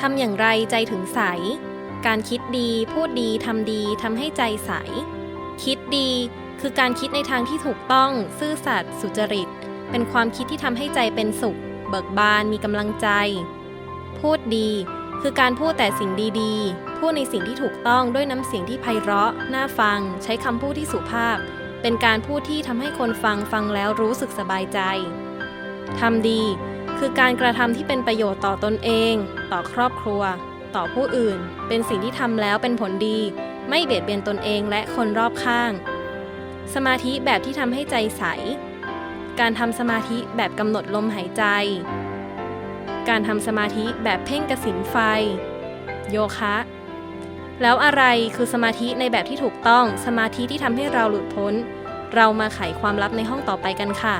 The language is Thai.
ทำอย่างไรใจถึงใส การคิดดีพูดดีทำดีทำให้ใจใส คิดดีคือการคิดในทางที่ถูกต้อง ซื่อสัตย์สุจริต เป็นความคิดที่ทำให้ใจเป็นสุข เบิกบานมีกำลังใจ พูดดี คือการพูดแต่สิ่งดีๆ พูดในสิ่งที่ถูกต้องด้วยน้ำเสียงที่ไพเราะ น่าฟัง ใช้คำพูดที่สุภาพ เป็นการพูดที่ทำให้คนฟังฟังแล้วรู้สึกสบายใจทำดี คือการกระทำที่เป็นประโยชน์ต่อตนเอง ต่อครอบครัว ต่อผู้อื่น เป็นสิ่งที่ทำแล้วเป็นผลดี ไม่เบียดเบียนตนเองและคนรอบข้าง สมาธิแบบที่ทำให้ใจใส การทำสมาธิแบบกำหนดลมหายใจ การทำสมาธิแบบเพ่งกระสินไฟ โยคะ แล้วอะไรคือสมาธิในแบบที่ถูกต้อง สมาธิที่ทำให้เราหลุดพ้น เรามาไขความลับในห้องต่อไปกันค่ะ